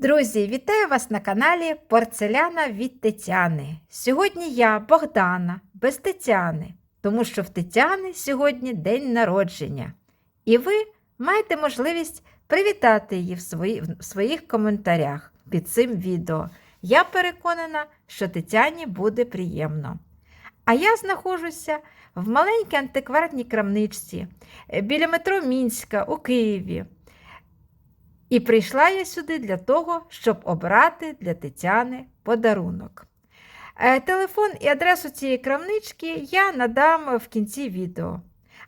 Друзі, вітаю вас на каналі Порцеляна від Тетяни. Сьогодні я Богдана, без Тетяни, тому що в Тетяни сьогодні день народження. І ви маєте можливість привітати її в, свої, в своїх коментарях під цим відео. Я переконана, що Тетяні буде приємно. А я знаходжуся в маленькій антикварній крамничці е, біля метро Мінська у Києві. І прийшла я сюди для того, щоб обрати для Тетяни подарунок. Е, Телефон і адресу цієї крамнички я надам в кінці відео.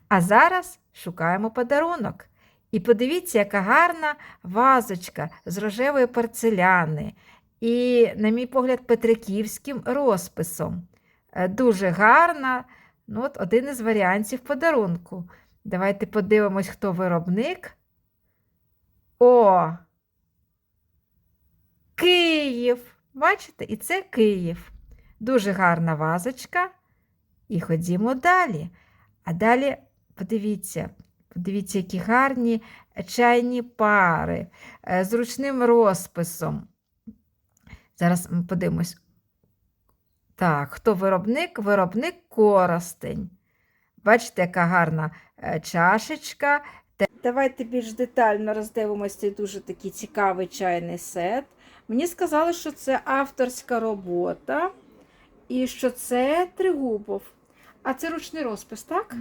А зараз шукаємо подарунок. І подивіться, яка гарна вазочка з рожевої порцеляни і, на мій погляд, петриківським розписом. Е, Дуже гарна. Ну, от один із варіантів подарунку. Давайте подивимось, хто виробник. О! Київ! Бачите? І це Київ. Дуже гарна вазочка. І ходімо далі. А далі подивіться, подивіться, які гарні чайні пари е, з ручним розписом. Зараз ми подивимось. Так, хто виробник? Виробник Коростень. Бачите, яка гарна е, чашечка. Давайте більш детально роздивимося цей дуже такий цікавий чайний сет. Мені сказали, що це авторська робота і що це Тригубов. А це ручний розпис, так?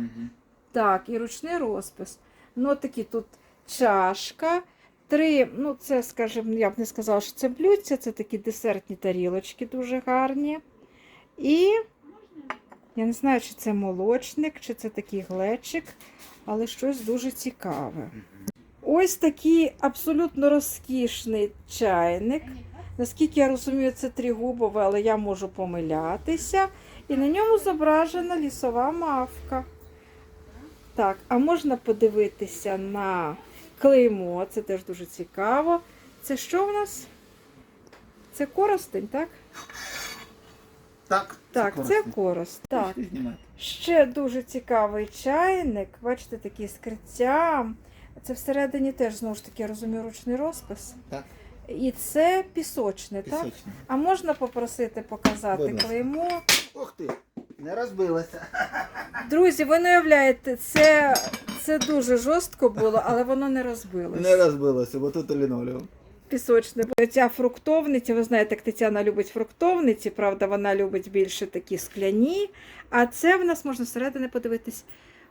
Так, і ручний розпис. Ну, такі тут чашка. Три, ну, це, скажімо, я б не сказала, що це блюдця, це такі десертні тарілочки дуже гарні. І я не знаю, чи це молочник, чи це такий глечик, але щось дуже цікаве. Ось такий абсолютно розкішний чайник. Наскільки я розумію, це тригубове, але я можу помилятися. І на ньому зображена лісова мавка. Так, а можна подивитися на клеймо, це теж дуже цікаво. Це що в нас? Це коростень, так? Так, Так, це корост. Так. Ще дуже цікавий чайник. Бачите, такий з криттям. Це всередині теж, знову ж таки, розумію, ручний розпис. Так, І це пісочне, так? А можна попросити показати Будь клеймо? Ох ти, не розбилося. Друзі, ви не уявляєте, це, це дуже жорстко було, але воно не розбилось. Не розбилося, бо тут лінолеум. Пісочне. Ця фруктовниця, ви знаєте, як Тетяна любить фруктовниці, правда, вона любить більше такі скляні. А це в нас можна всередини подивитись.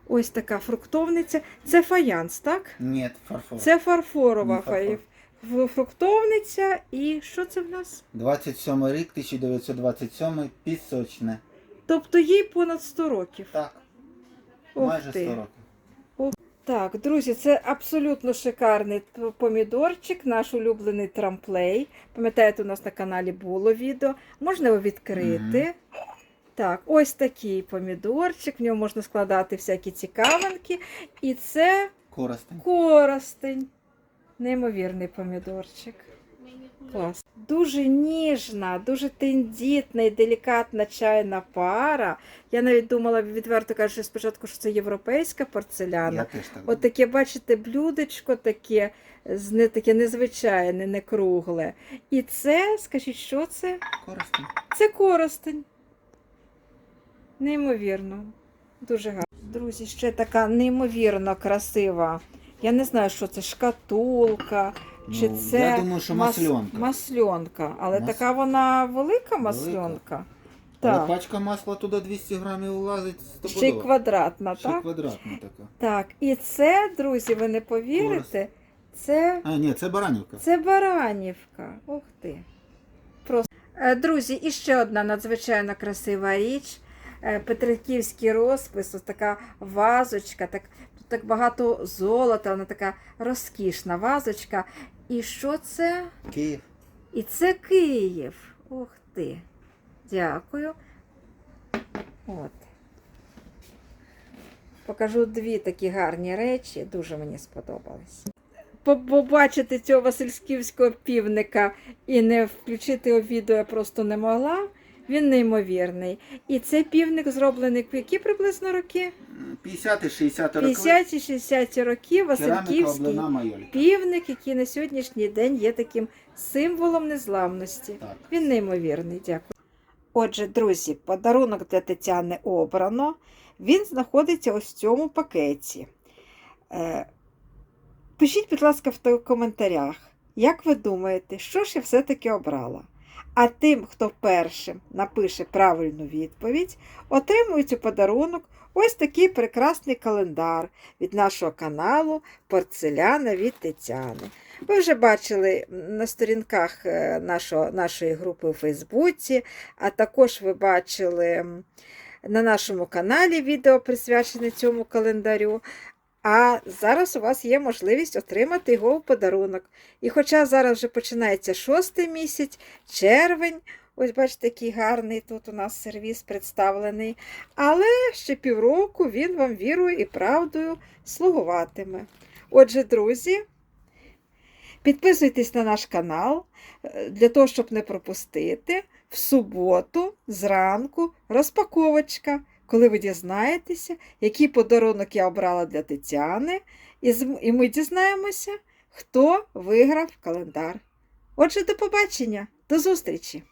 Ось така фруктовниця. Це фаянс, так? Ні, фарфор. Це фарфорова фарфор. фруктовниця. І що це в нас? 27 рік, 1927, пісочне. Тобто їй понад 100 років. Так, Ох майже ти. 100 років. Так, друзі, це абсолютно шикарний помідорчик, наш улюблений трамплей. Пам'ятаєте, у нас на каналі було відео. Можна його відкрити. Так, ось такий помідорчик, в ньому можна складати всякі цікавинки. І це Коростень. коростень. Неймовірний помідорчик. Клас. Дуже ніжна, дуже тендітна і делікатна чайна пара. Я навіть думала, відверто кажучи, спочатку, що це європейська порцеляна. Я теж так. От таке, бачите, блюдечко таке, не таке незвичайне, не кругле. І це, скажіть, що це? Коростень. Це коростень. Неймовірно. Дуже гарно. Друзі, ще така неймовірно красива. Я не знаю, що це шкатулка. Чи Ну, це Я думаю, що мас- масльонка. масльонка. Але Мас- така вона велика масльонка. Але Так. пачка масла туди 200 грамів влазить Ще й стопудово. квадратна, Ще так? квадратна така. Так. І це, друзі, ви не повірите, це А, ні, це баранівка. Це Баранівка. Ух ти. Просто. Е, Друзі, і ще одна надзвичайно красива річ. Е, Петриківський розпис, ось така вазочка, так, тут так багато золота, вона така розкішна вазочка. І що це? Київ. І це Київ. Ох ти. Дякую. От. Покажу дві такі гарні речі, дуже мені сподобались. Побачити цього Васильківського півника і не включити у відео я просто не могла. Він неймовірний. І цей півник зроблений в які приблизно роки? 50 60 роки. 50-60 років Васильківський півник, який на сьогоднішній день є таким символом незламності. Так. Він неймовірний, дякую. Отже, друзі, подарунок для Тетяни обрано. Він знаходиться ось в цьому пакеті. Е, пишіть, будь ласка, в коментарях, як ви думаєте, що ж я все-таки обрала? А тим, хто першим напише правильну відповідь, отримують у подарунок ось такий прекрасний календар від нашого каналу Порцеляна від Тетяни. Ви вже бачили на сторінках е, нашого, нашої групи у Фейсбуці, а також ви бачили на нашому каналі відео присвячене цьому календарю. А зараз у вас є можливість отримати його у подарунок. І хоча зараз вже починається шостий місяць, червень, ось бачите, який гарний тут у нас сервіс представлений. Але ще півроку він вам вірою і правдою слугуватиме. Отже, друзі, підписуйтесь на наш канал е, для того, щоб не пропустити. В суботу зранку розпаковочка, коли ви дізнаєтеся, який подарунок я обрала для Тетяни, і, ми дізнаємося, хто виграв календар. Отже, до побачення, до зустрічі!